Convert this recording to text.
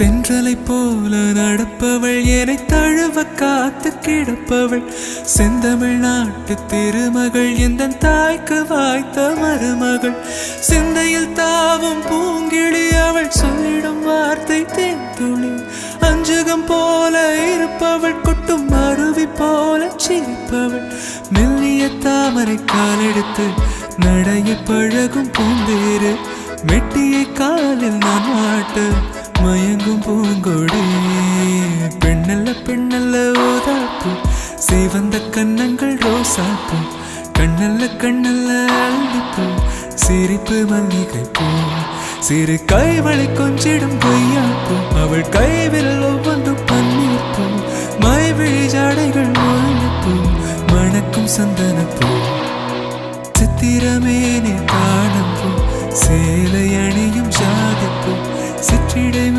தென்றலை போல நடப்பவள் என்னை தழுவ காத்து கிடப்பவள். செந்தமிழ் நாட்டு திருமகள் எந்த தாய்க்கு வாய்த்த மருமகள். சிந்தையில் தாவும் பூங்கிழி அவள் சொல்லிடும் வார்த்தை தேன்துளி அஞ்சுகம் போல இருப்பவள் கொட்டும் அருவி போல சிரிப்பவள். மெல்லிய தாமரை காலெடுத்து நடைய பழகும் பூந்தேறு. மெட்டியை கால மயங்கும் பூங்கொடி. பெண்ணல்ல பெண்ணல்ல ஊதாப்பு சிவந்த கண்ணங்கள் ரோசாப்பு. கண்ணல்ல கண்ணல்ல அள்ளிப்பூ. சிரிப்பு மல்லிகை பூ சிறு கைவளை கொஞ்சிடும் பொய்யாப்பு அவள் கைவிரல் ஒவ்வொன்றும் பன்னீர்ப்பு. மைவிழி ஜாடைகள் மொழிப்பு. மணக்கும் சந்தனப்பூ. சித்திரமே நீ காணும்